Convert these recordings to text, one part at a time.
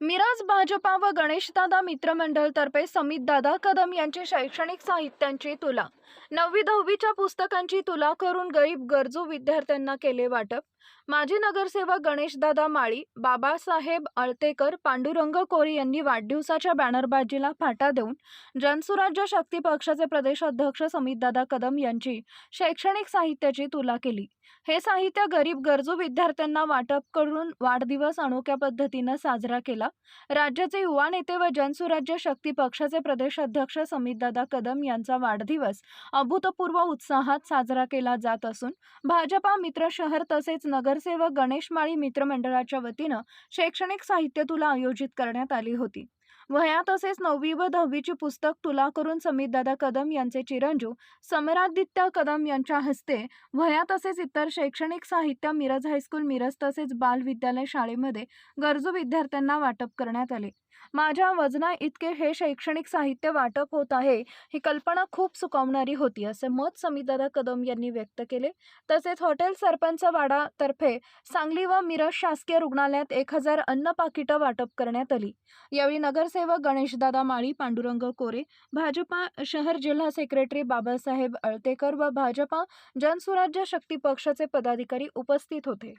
मिरज भाजपा व गणेशदादा मित्रमंडळ तर्फे समित दादा कदम यांची शैक्षणिक साहित्यांची तुला. नववी दहावीच्या पुस्तकांची तुला करून गरीब गरजू विद्यार्थ्यांना केले वाटप. माजी नगरसेवक गणेशदादा माळी बाबासाहेब अळतेकर पांडुरंग कोरी यांनी वाढदिवसाच्या बॅनरबाजीला फाटा देऊन जनसुराज्य शक्ती पक्षाचे प्रदेश अध्यक्ष समितदादा कदम यांची शैक्षणिक साहित्याची तुला केली. हे साहित्य गरीब गरजू विद्यार्थ्यांना वाटप करून वाढदिवस अनोख्या पद्धतीनं साजरा केला. राज्याचे युवा नेते व जनसुराज्य शक्ती पक्षाचे प्रदेश अध्यक्ष समितदादा कदम यांचा वाढदिवस अभूतपूर्व उत्साहात साजरा केला जात असून भाजपा मित्र शहर तसेच नगरसेवक गणेश माळी मित्रमंडळाच्या वतीनं शैक्षणिक साहित्य तुला आयोजित करण्यात आली होती. वह्या तसेच नववी व दहावीची पुस्तक तुला करून समितदादा कदम यांचे चिरंजीव समरादित्य कदम यांच्या हस्ते वह्या तसेच इतर शैक्षणिक साहित्य मिरज हायस्कूल मिरज तसेच बाल विद्यालय शाळेमध्ये गरजू विद्यार्थ्यांना वाटप करण्यात आले. माझ्या वजना इतके हे शैक्षणिक साहित्य वाटप होत आहे ही कल्पना खूप सुकावणारी होती असे मत समितदादा कदम यांनी व्यक्त केले. तसेच हॉटेल सरपंच वाडातर्फे सांगली व मिरज शासकीय रुग्णालयात एक हजार अन्न पाकिटं वाटप करण्यात आली. यावेळी नगरसेवक गणेशदादा माळी पांडुरंग कोरे भाजपा शहर जिल्हा सेक्रेटरी बाबासाहेब अळतेकर व भाजपा जनसुराज्य शक्ती पक्षाचे पदाधिकारी उपस्थित होते.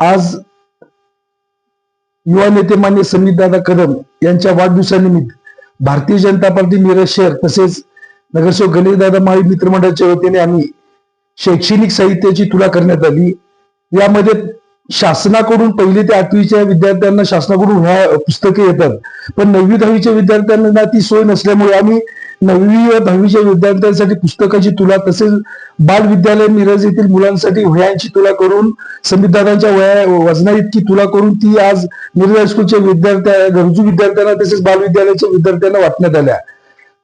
आज युवा नेते मान्य समितदादा कदम यांच्या वाढदिवसानिमित्त भारतीय जनता पार्टी मिरज शहर तसेच नगरसेवक गणेशदादा माळी मित्रमंडळाच्या वतीने आम्ही शैक्षणिक साहित्याची तुला करण्यात आली. यामध्ये शासनाकडून पहिली ते आठवीच्या विद्यार्थ्यांना शासनाकडून ह्या पुस्तके येतात. पण नववी दहावीच्या विद्यार्थ्यांना ती सोय नसल्यामुळे आम्ही नववी व दहावीच्या विद्यार्थ्यांसाठी पुस्तकाची तुला तसेच बाल विद्यालय मिरज येथील मुलांसाठी वयांची तुला करून संविधानाच्या वया वजना इतकी तुला करून ती आज मिरज हायस्कूलच्या विद्यार्थ्या गरजू विद्यार्थ्यांना तसेच बाल विद्यालयाच्या विद्यार्थ्यांना वाटण्यात आल्या.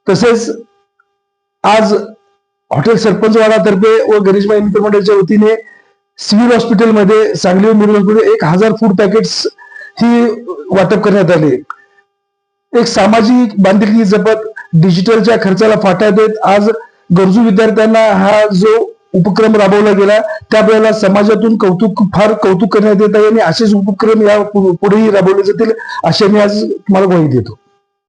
तसेच आज हॉटेल सरपंचवाडातर्फे व गणेशबाई मित्रमंडळाच्या वतीने सिव्हिल हॉस्पिटलमध्ये सांगली व मिरज हॉस्पिटल एक हजार फूड पॅकेट्स ही वाटप करण्यात आले. एक सामाजिक बांधिलकी जपत डिजिटलच्या खर्चाला फाटा देत आज गरजू विद्यार्थ्यांना हा जो उपक्रम राबवला गेला त्यावेळेला समाजातून कौतुक फार कौतुक करण्यात येत आहे आणि असेच उपक्रम या पुढेही राबवले जातील असे मी आज तुम्हाला ग्वाही देतो.